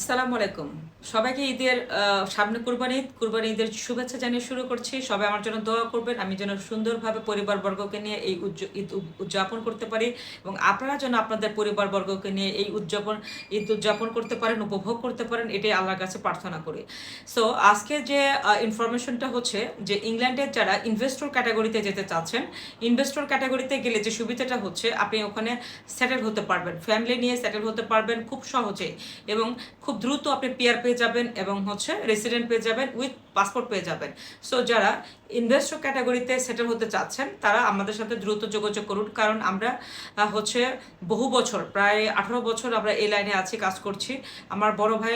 আসসালামু আলাইকুম। সবাইকে ঈদের সামনে কুরবানি ঈদ, কুরবানি ঈদের শুভেচ্ছা জানিয়ে শুরু করছি। সবাই আমার জন্য দোয়া করবেন, আমি যেন সুন্দরভাবে পরিবারবর্গকে নিয়ে এই ঈদ উদযাপন করতে পারি এবং আপনারা যেন আপনাদের পরিবারবর্গকে নিয়ে এই উদযাপন, ঈদ উদযাপন করতে পারেন, উপভোগ করতে পারেন, এটাই আল্লাহর কাছে প্রার্থনা করি। সো আজকে যে ইনফরমেশনটা হচ্ছে যে ইংল্যান্ডের যারা ইনভেস্টর ক্যাটাগরিতে যেতে চাচ্ছেন ইনভেস্টর ক্যাটাগরিতে গেলে যে সুবিধাটা হচ্ছে, আপনি ওখানে সেটেল হতে পারবেন ফ্যামিলি নিয়ে সেটেল হতে পারবেন খুব সহজে এবং খুব দ্রুত আপনি পিয়ার পেয়ে যাবেন এবং হচ্ছে রেসিডেন্ট পেয়ে যাবেন উইথ পাসপোর্ট পেয়ে যাবেন। সো যারা ইনভেস্টর ক্যাটাগরিতে সেটেল হতে চাচ্ছেন, তারা আমাদের সাথে দ্রুত যোগাযোগ করুন। কারণ আমরা হচ্ছে বহু বছর, প্রায় আঠারো বছর আমরা এই লাইনে আছি, কাজ করছি। আমার বড় ভাই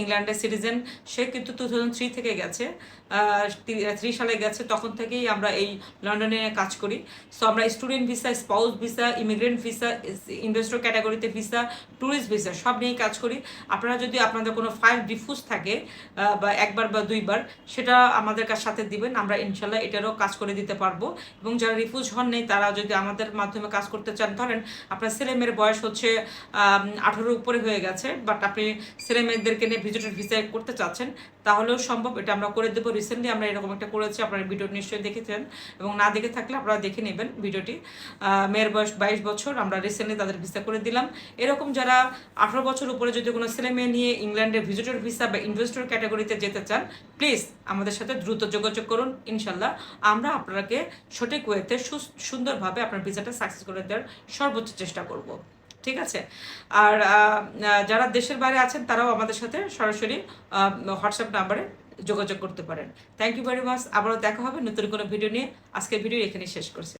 ইংল্যান্ডের সিটিজেন সে কিন্তু টু থাউজেন্ড থ্রি থেকে গেছে থ্রি সালে গেছে, তখন থেকেই আমরা এই লন্ডনে কাজ করি। সো আমরা student visa spouse visa immigrant visa investor ক্যাটাগরিতে ভিসা ট্যুরিস্ট ভিসা সব নিয়েই কাজ করি। আপনারা যদি আপনাদের কোনো ফাইল ডিফিউজ থাকে বা একবার বা দুইবার, সেটা আমাদের কাছ সাথে দিবেন, আমরা ইনশাল্লাহ এটারও কাজ করে দিতে পারব। এবং যারা রিফিউজ হন নেই, তারা যদি আমাদের মাধ্যমে কাজ করতে চান, ধরেন আপনার ছেলে মেয়ের বয়স হচ্ছে আঠারো উপরে হয়ে গেছে বাট আপনি ছেলে মেয়েদেরকে নিয়ে ভিজিটর ভিসা করতে চাচ্ছেন তাহলেও সম্ভব, এটা আমরা করে দেবো রিসেন্টলি আমরা এরকম একটা করেছি, আপনারা ভিডিও নিশ্চয়ই দেখেছেন এবং না দেখে থাকলে আপনারা দেখে নেবেন ভিডিওটি মেয়ের বয়স বাইশ বছর, আমরা রিসেন্টলি তাদের ভিসা করে দিলাম। এরকম যারা আঠারো বছর উপরে যদি কোনো ছেলে মেয়ে নিয়ে ইংল্যান্ডের ভিজিটর ভিসা বা ইনভেস্টর ক্যাটাগরিতে যেতে চান প্লিজ আমাদের সাথে দ্রুত যোগাযোগ করুন, ইনশাল্লাহ আমরা আপনাকে সঠিক ওয়েতে সুন্দরভাবে আপনার ভিসাটা সাকসেস করে দেওয়ার সর্বোচ্চ চেষ্টা করব। ঠিক আছে? আর যারা দেশের বাইরে আছেন তারাও আমাদের সাথে সরাসরি হোয়াটসঅ্যাপ নাম্বারে যোগাযোগ করতে পারেন। থ্যাংক ইউ ভেরি মাচ আবারও দেখা হবে নতুন কোনো ভিডিও নিয়ে। আজকের ভিডিও এখানে শেষ করছি।